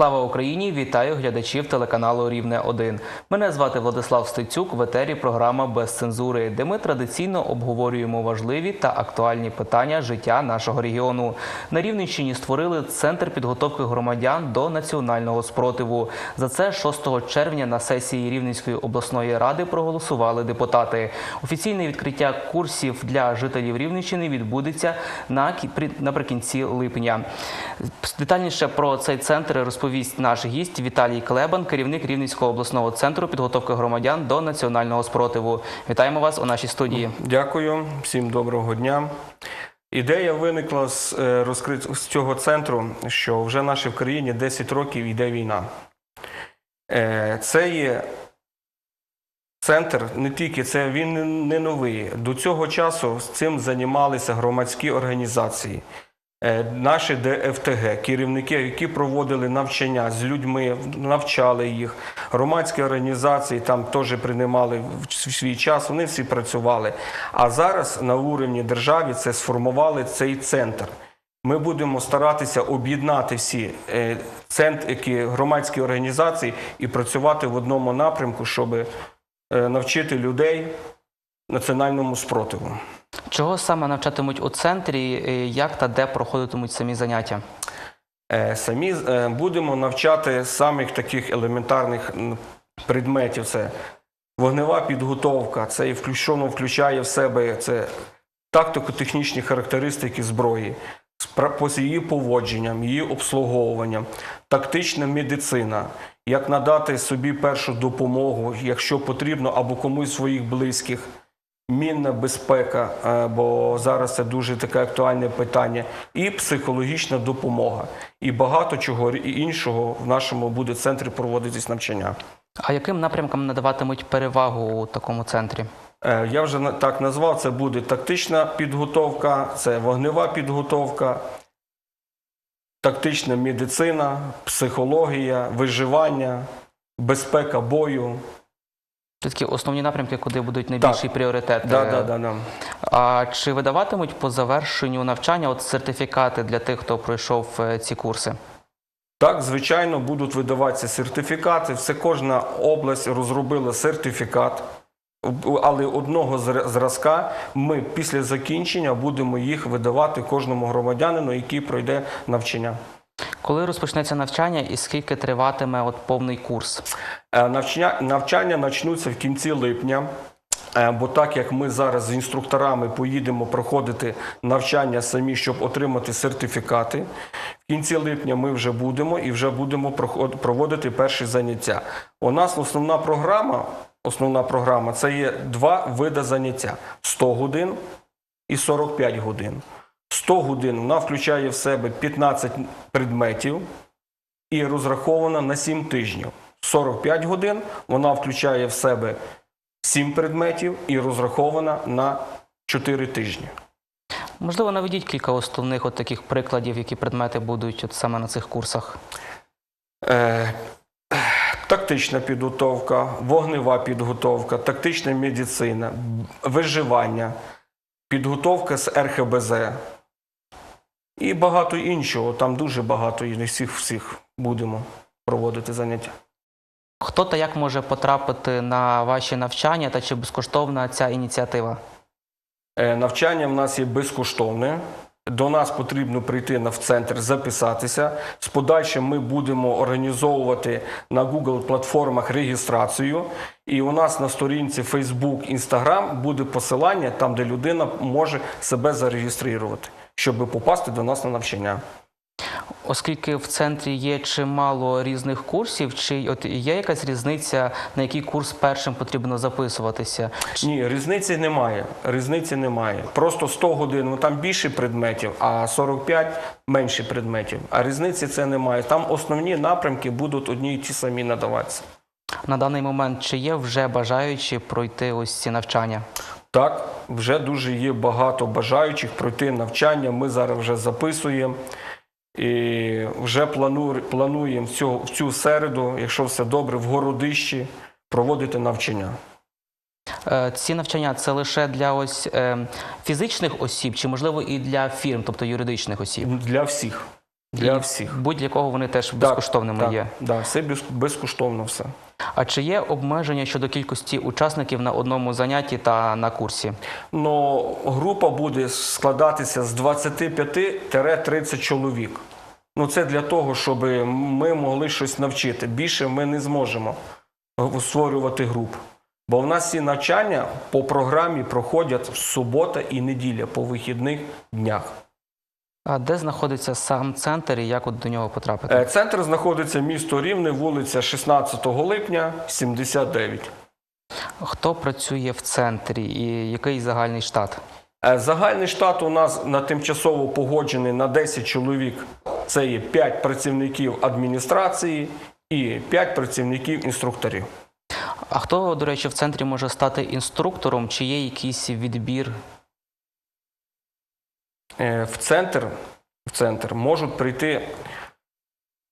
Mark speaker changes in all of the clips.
Speaker 1: Слава Україні! Вітаю глядачів телеканалу Рівне 1 Мене звати Владислав Стецюк. В етері програма без цензури, де ми традиційно обговорюємо важливі та актуальні питання життя нашого регіону. На Рівненщині створили центр підготовки громадян до національного спротиву. За це 6 червня на сесії Рівненської обласної ради проголосували депутати. Офіційне відкриття курсів для жителів Рівненщини відбудеться на кі- наприкінці липня. Детальніше про цей центр розповість наш гість Віталій Клебан, керівник Рівненського обласного центру підготовки громадян до національного спротиву. Вітаємо вас у нашій студії.
Speaker 2: Дякую, всім доброго дня. Ідея виникла з, е, розкрит... з цього центру, що вже нашій в країні 10 років йде війна. Е, Це є центр, не тільки це він не- новий. До цього часу цим займалися громадські організації. Е, Наші ДФТГ, керівники, які проводили навчання з людьми, навчали їх, громадські організації там теж приймали в свій час, вони всі працювали. А зараз на уровні держави це сформували цей центр. Ми будемо старатися об'єднати всі е, центр, які громадські організації і працювати в одному напрямку, щоб е, навчити людей національному спротиву.
Speaker 1: Чого саме навчатимуть у центрі, як та де проходитимуть самі заняття?
Speaker 2: Е, Самі е, будемо навчати самих таких елементарних предметів. Це вогнева підготовка, це і включено включає в себе це тактико-технічні характеристики зброї, по її поводженням, її обслуговуванням, тактична медицина, як надати собі першу допомогу, якщо потрібно, або комусь своїх близьких. Мінна безпека, е, бо зараз це дуже таке актуальне питання, і психологічна допомога. І багато чого іншого в нашому буде центрі проводитись навчання.
Speaker 1: А яким напрямкам надаватимуть перевагу у такому центрі?
Speaker 2: Е, Я вже так назвав, це буде тактична підготовка, це вогнева підготовка, тактична медицина, психологія, виживання, безпека бою.
Speaker 1: Це такі основні напрямки, куди будуть найбільший пріоритет.
Speaker 2: Да,
Speaker 1: Е,
Speaker 2: да, да, да.
Speaker 1: А чи видаватимуть по завершенню навчання от сертифікати для тих, хто пройшов е, ці курси?
Speaker 2: Так, звичайно, будуть видаватися сертифікати. Все кожна область розробила сертифікат, але одного зра- зразка ми після закінчення будемо їх видавати кожному громадянину, який пройде навчання.
Speaker 1: Коли розпочнеться навчання і скільки триватиме от повний курс?
Speaker 2: Е, Навчання, навчання почнуться в кінці липня. Е, Бо так як ми зараз з інструкторами поїдемо проходити навчання самі, щоб отримати сертифікати, в кінці липня ми вже будемо і вже будемо проводити перші заняття. У нас основна програма, основна програма це є два види заняття: 100 годин і 45 годин. 100 годин вона включає в себе 15 предметів і розрахована на 7 тижнів. 45 годин вона включає в себе 7 предметів і розрахована на 4 тижні.
Speaker 1: Можливо, наведіть кілька основних от таких прикладів, які предмети будуть от саме на цих курсах.
Speaker 2: Е, тактична підготовка, вогнева підготовка, тактична медицина, виживання, підготовка з РХБЗ і багато іншого. Там дуже багато і не всіх всіх будемо проводити заняття.
Speaker 1: Хто та як може потрапити на ваші навчання та чи безкоштовна ця ініціатива?
Speaker 2: Е, Навчання в нас є безкоштовне. До нас потрібно прийти в центр, записатися. З подальшим ми будемо організовувати на Google платформах реєстрацію. І у нас на сторінці Facebook, Instagram буде посилання, там де людина може себе зареєструвати, щоб попасти до нас на навчання.
Speaker 1: Оскільки в центрі є чимало різних курсів, чи от є якась різниця, на який курс першим потрібно записуватися?
Speaker 2: Ні, різниці немає. Різниці немає. Просто 100 годин, ну там більше предметів, а 45 менше предметів. А різниці це немає. Там основні напрямки будуть одні й ті самі надаватися.
Speaker 1: На даний момент чи є вже бажаючі пройти ось ці навчання?
Speaker 2: Так, вже дуже є багато бажаючих пройти навчання. Ми зараз вже записуємо. І вже плану- плануємо в цю, цю середу, якщо все добре, в городищі проводити навчання.
Speaker 1: Е, Ці навчання це лише для ось е, фізичних осіб, чи можливо і для фірм, тобто юридичних осіб?
Speaker 2: Для всіх. Для
Speaker 1: І
Speaker 2: всіх.
Speaker 1: Будь-якого вони теж
Speaker 2: Так,
Speaker 1: безкоштовними
Speaker 2: так,
Speaker 1: є.
Speaker 2: Да, все без- безкоштовно все.
Speaker 1: А чи є обмеження щодо кількості учасників на одному занятті та на курсі?
Speaker 2: Но група буде складатися з 25-30 чоловік. Ну, це для того, щоб ми могли щось навчити. Більше ми не зможемо створювати груп. Бо в нас всі навчання по програмі проходять субота і неділя по вихідних днях.
Speaker 1: А де знаходиться сам центр і як от до нього потрапити?
Speaker 2: Е, Центр знаходиться місто Рівне, вулиця 16 липня, 79.
Speaker 1: Хто працює в центрі і який загальний штат?
Speaker 2: Е, Загальний штат у нас на тимчасово погоджений на 10 чоловік. Це є 5 працівників адміністрації і 5 працівників інструкторів.
Speaker 1: А хто, до речі, в центрі може стати інструктором, чи є якийсь відбір?
Speaker 2: Е, В центр, в центр можуть прийти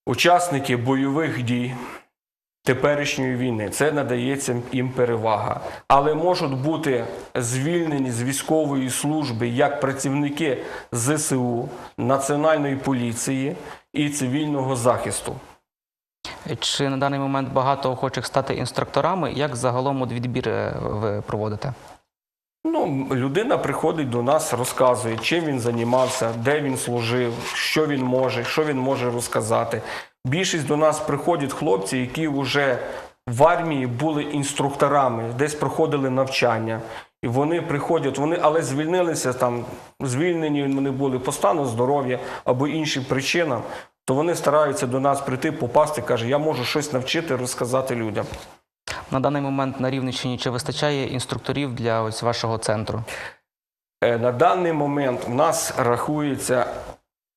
Speaker 2: учасники бойових дій теперішньої війни. Це надається їм перевага. Але можуть бути звільнені з військової служби як працівники ЗСУ, Національної поліції і цивільного захисту.
Speaker 1: Чи на даний момент багато охочих стати інструкторами? Як загалом от відбір е, ви проводите?
Speaker 2: Ну, людина приходить до нас, розказує, чим він займався, де він служив, що він може, що він може розказати. Більшість до нас приходять хлопці, які вже в армії були інструкторами, десь проходили навчання. І вони приходять, вони але звільнилися там, звільнені вони були по стану здоров'я або іншим причинам, то вони стараються до нас прийти, попасти, каже, я можу щось навчити, розказати людям.
Speaker 1: На даний момент на Рівненщині чи вистачає інструкторів для ось вашого центру?
Speaker 2: Е, На даний момент у нас рахується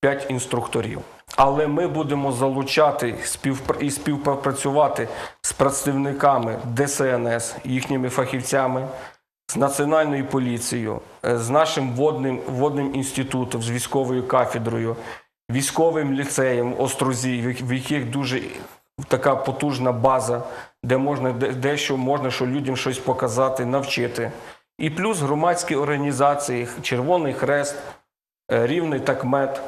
Speaker 2: 5 інструкторів. Але ми будемо залучати і співпрацювати з представниками ДСНС, їхніми фахівцями, з Національною поліцією, е, з нашим водним, водним інститутом, з військовою кафедрою, військовим ліцеєм Острозі, в як- в яких дуже така потужна база, де можна де- дещо можна, що людям щось показати, навчити. І плюс громадські організації, Червоний Хрест, е, Рівний Такмет.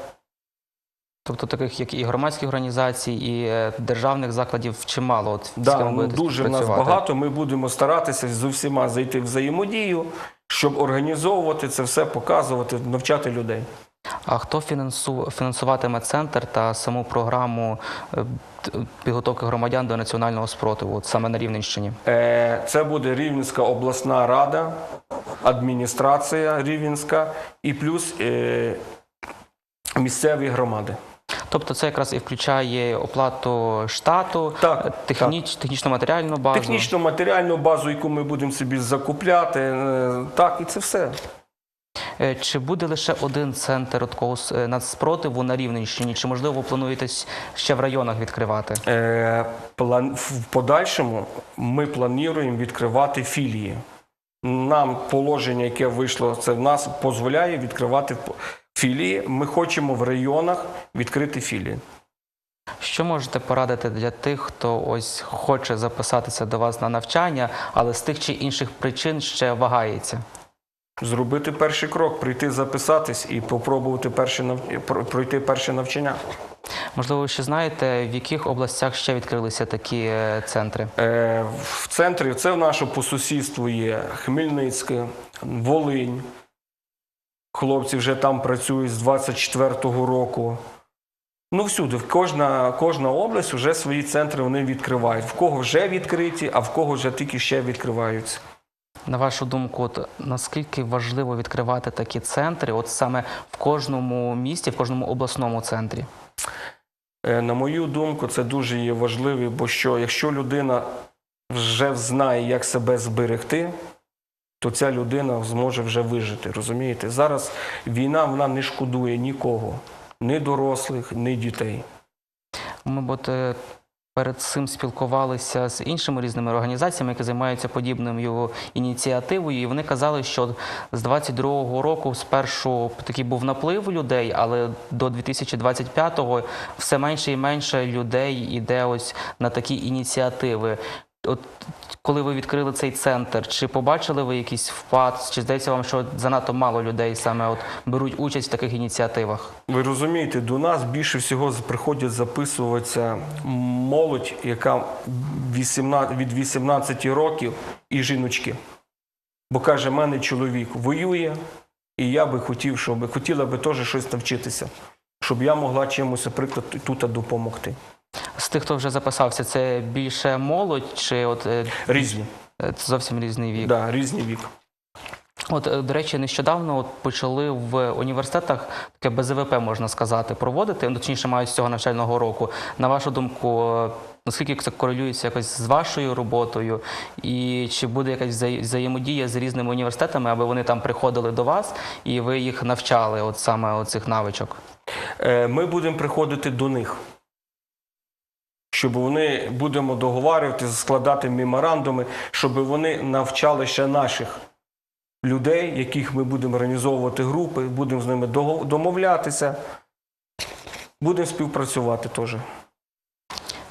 Speaker 1: Тобто таких, як і громадських організацій, і е, державних закладів чимало. От,
Speaker 2: Да, ну, дуже в нас багато. Ми будемо старатися з усіма зайти в взаємодію, щоб організовувати це все, показувати, навчати людей.
Speaker 1: А хто фінансу... фінансуватиме центр та саму програму е, підготовки громадян до національного спротиву, от саме на Рівненщині?
Speaker 2: Е, Це буде Рівненська обласна рада, адміністрація Рівненська і плюс місцеві громади.
Speaker 1: Тобто це якраз і включає оплату штату,
Speaker 2: Так,
Speaker 1: техніч... технічно-матеріальну базу.
Speaker 2: Технічну матеріальну базу, яку ми будемо собі закупляти. е, Так, і це все.
Speaker 1: Е, Чи буде лише один центр такого е, на Рівненщині? Чи можливо плануєте ще в районах відкривати?
Speaker 2: Е, план- В подальшому ми плануємо відкривати філії. Нам положення, яке вийшло, це в нас дозволяє відкривати філії. Ми хочемо в районах відкрити філії.
Speaker 1: Що можете порадити для тих, хто ось хоче записатися до вас на навчання, але з тих чи інших причин ще вагається?
Speaker 2: Зробити перший крок, прийти записатись і попробувати перше нав... пройти перше навчання.
Speaker 1: Можливо, ви ще знаєте, в яких областях ще відкрилися такі е, центри?
Speaker 2: Е, В центрі це в наше по сусідству є Хмельницьке, Волинь. Хлопці вже там працюють з 24-го року. Ну, всюди, кожна, кожна область вже свої центри вони відкривають. В кого вже відкриті, а в кого вже тільки ще відкриваються.
Speaker 1: На вашу думку, от наскільки важливо відкривати такі центри, от саме в кожному місті, в кожному обласному центрі?
Speaker 2: Е, На мою думку, це дуже є важливо, бо що якщо людина вже знає, як себе зберегти, то ця людина зможе вже вижити. Розумієте? Зараз війна вона не шкодує нікого, ні дорослих, ні дітей.
Speaker 1: Ми от е, перед цим спілкувалися з іншими різними організаціями, які займаються подібною ініціативою, і вони казали, що з 22-го року спершу такий був наплив людей, але до 2025-го все менше і менше людей іде ось на такі ініціативи. От коли ви відкрили цей центр, чи побачили ви якийсь впад, чи здається вам, що занадто мало людей саме от беруть участь в таких ініціативах?
Speaker 2: Ви розумієте, до нас більше всього приходять записуватися молодь, яка 18, від 18 років і жіночки. Бо каже, мене чоловік воює, і я би хотів, щоб хотіла би теж щось навчитися, щоб я могла чимось, наприклад, тут допомогти.
Speaker 1: З тих, хто вже записався, це більше молодь, чи от е,
Speaker 2: Різні,
Speaker 1: е, це зовсім різний вік?
Speaker 2: да, різні вік.
Speaker 1: От, е, до речі, нещодавно от почали в університетах таке БЗВП, можна сказати, проводити, ну, точніше, мають з цього навчального року. На вашу думку, наскільки це корелюється якось з вашою роботою, і чи буде якась взаємодія з різними університетами, аби вони там приходили до вас і ви їх навчали, от саме оцих навичок?
Speaker 2: Ми будемо приходити до них, щоб вони будемо договарювати, складати меморандуми, щоб вони навчали ще наших людей, яких ми будемо організовувати групи, будемо з ними домовлятися, будемо співпрацювати теж.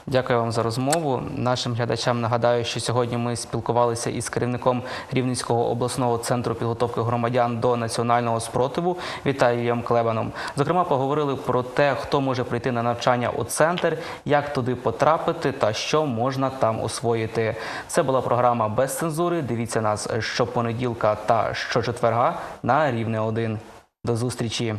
Speaker 1: Дякую вам за розмову. Нашим глядачам нагадаю, що сьогодні ми спілкувалися із керівником Рівненського обласного центру підготовки громадян до національного спротиву Віталієм Клебаном. Зокрема, поговорили про те, хто може прийти на навчання у центр, як туди потрапити та що можна там освоїти. Це була програма без цензури. Дивіться нас щопонеділка та щочетверга на рівне 1. До зустрічі.